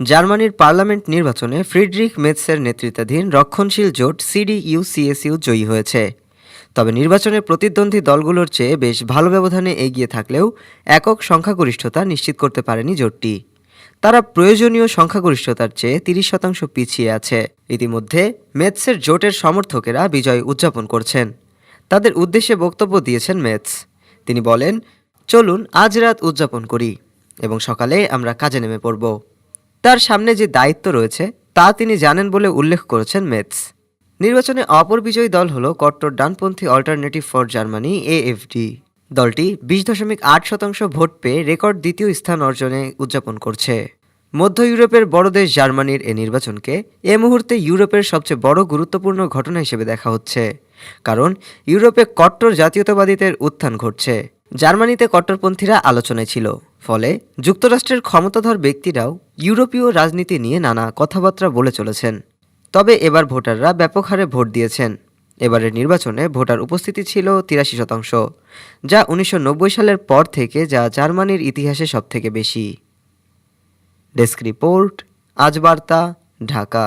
জার্মানির পার্লামেন্ট নির্বাচনে ফ্রিডরিখ মেৎসের নেতৃত্বাধীন রক্ষণশীল জোট সিডিইউ সিএসইউ জয়ী হয়েছে। তবে নির্বাচনে প্রতিদ্বন্দ্বী দলগুলোর চেয়ে বেশ ভালো ব্যবধানে এগিয়ে থাকলেও একক সংখ্যাগরিষ্ঠতা নিশ্চিত করতে পারেনি জোটটি। তারা প্রয়োজনীয় সংখ্যাগরিষ্ঠতার চেয়ে তিরিশ শতাংশ পিছিয়ে আছে। ইতিমধ্যে মেৎসের জোটের সমর্থকেরা বিজয় উদযাপন করছেন। তাদের উদ্দেশ্যে বক্তব্য দিয়েছেন মেৎস। তিনি বলেন, চলুন, আজ রাত উদযাপন করি এবং সকালে আমরা কাজে নেমে পড়ব। তার সামনে যে দায়িত্ব রয়েছে, তা তিনি জানেন বলে উল্লেখ করেছেন মেথস নির্বাচনে অপর বিজয়ী দল হল কট্টর ডানপন্থী অল্টারনেটিভ ফর জার্মানি, এএফডি। দলটি বিশ দশমিক আট শতাংশ ভোট পেয়ে রেকর্ড দ্বিতীয় স্থান অর্জনে উদযাপন করছে। মধ্য ইউরোপের বড় দেশ জার্মানির এ নির্বাচনকে এ মুহূর্তে ইউরোপের সবচেয়ে বড় গুরুত্বপূর্ণ ঘটনা হিসেবে দেখা হচ্ছে। কারণ, ইউরোপে কট্টর জাতীয়তাবাদীদের উত্থান ঘটছে। জার্মানিতে কট্টরপন্থীরা আলোচনায় ছিল। ফলে যুক্তরাষ্ট্রের ক্ষমতাধর ব্যক্তিরাও ইউরোপীয় রাজনীতি নিয়ে নানা কথাবার্তা বলে চলেছেন। তবে এবার ভোটাররা ব্যাপক হারে ভোট দিয়েছেন। এবারের নির্বাচনে ভোটার উপস্থিতি ছিল তিরাশি শতাংশ, যা উনিশশো নব্বই সালের পর থেকে যা জার্মানির ইতিহাসে সবথেকে বেশি। ডেস্ক রিপোর্ট, আজ বার্তা, ঢাকা।